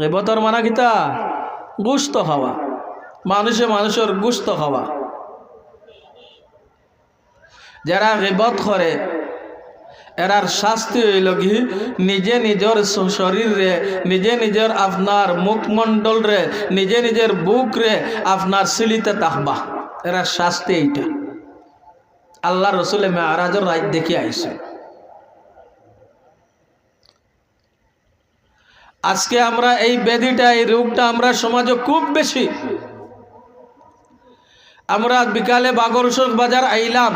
গেবতর মানা কিতা গুস্ত খাওয়া মানুষে মানুষের গুস্ত খাওয়া যারা গেবত করে, এরার শাস্তি হইল কি? নিজে নিজের শরীরে, নিজে নিজের আপনার মুখমণ্ডল রে নিজে নিজের বুক রে আপনার সিলিতে তাকবা এরা শাস্তি এইটা। আল্লাহ রসুলে মেয়ারাজের রাত দেখে আইসে। আজকে আমরা এই ব্যাধিটা, এই রোগটা আমরা সমাজে খুব বেশি। আমরা বিকালে বাগরসর বাজার আইলাম,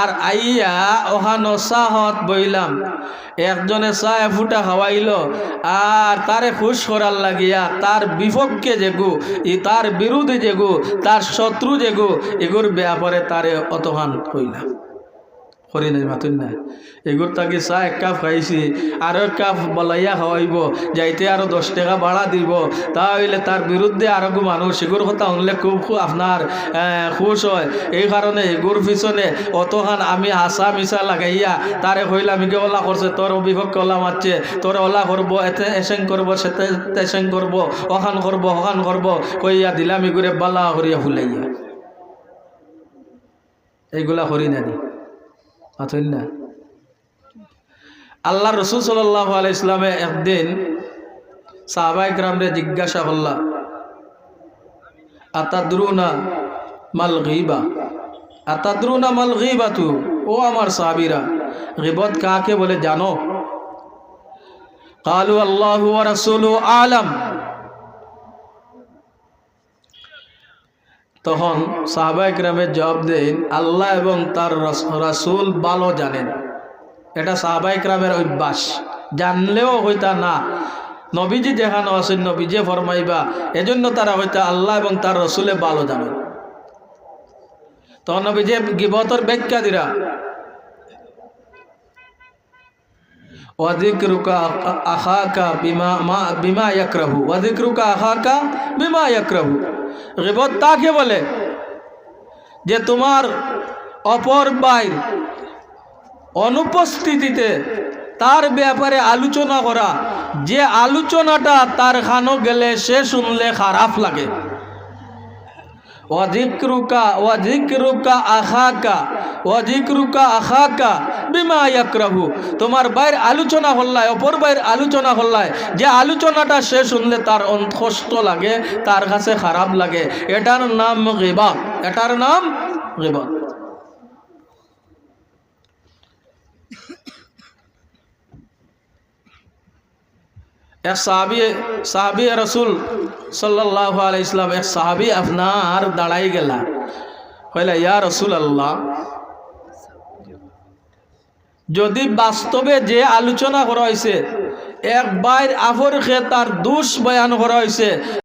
আর আইয়া ওহা নসাহত বইলাম। একজনে চাহ ফুটা খাওয়াইল, আর তারে খুশ করার লাগিয়া তার বিপক্ষে যেগু, ই তার বিরুদ্ধে যেগু, তার শত্রু যেগু, এগুর ব্যাপারে তারে অতহান কইলাম। করি নাই, মাতুন না এগুর তাকে চাহ এক কাপ খাইছি আরও এক কাপ বলাইয়া খাওয়াইব যাইতে আরও দশ টাকা ভাড়া দিব। তাহলে তার বিরুদ্ধে আরও মানুষ এগুর কথা শুনলে খুব খুব আপনার খুশ হয়। এই কারণে এগুর পিছনে অতখান আমি হাসা মিশা লাগাইয়া তারে আমি ইকে ওলা করছে তোর বিপক্ষে ওলা মারছে তোর ওলা করব এতে এসেং করব সেতে তেসেং করব অখান করব অখান করব কইয়া দিলাম এগুরে বালা করিয়া ফুলাইয়া। এইগুলা করি না মাথুন না। আল্লাহ রসুল সাল্লাহ আলাইসলামে একদিন সাহাবাই গ্রামরে জিজ্ঞাসা করলা, আতাদ্রুনা মাল গিবা? আতাদ্রুনা মাল গিবা তু ও আমার সাহাবিরা, গিবত কাকে বলে জানো? কালু আল্লাহ রসুল আলম। তখন সাহাবা ইকরামের জবাব দেন, আল্লাহ এবং তার রাসুল ভালো জানেন। এটা সাহাবাই ইকরামের অভ্যাস। জানলেও হইতা না। নবীজি যেখানে আছেন, নবীজে ফরমাইবা, এজন্য তারা হইতে আল্লাহ এবং তার রসুলে ভালো জানেন। তখন নবীজে গিবতর ব্যাখ্যা দিরা বিমা, মা তাকে বলে যে তোমার অপর বাইর অনুপস্থিতিতে তার ব্যাপারে আলোচনা করা। যে আলোচনাটা তার খানো গেলে সে শুনলে খারাপ লাগে। ওয়াজিক্রুকা ওয়াজিক্রুকা আখাকা ওয়াজিক্রুকা আখাকা বিমা ইয়াকরাহু। তোমার বাইর আলোচনা হল্লায়, অপর বাইর আলোচনা হল্লায়। যে আলোচনাটা সে শুনলে তার অন- কষ্ট লাগে, তার কাছে খারাপ লাগে। এটার নাম গিবাত এটার নাম গিবাত এক সাহাবি সাহাবি রসুল সাল্লাহ আলাইসলাম এক সাহাবি আপনার দাঁড়াই গেলা। কইলা, ইয়া রসুল আল্লাহ যদি বাস্তবে যে আলোচনা করা হয়েছে এক বাইর আফরকে তার দুষ বয়ান করা হয়েছে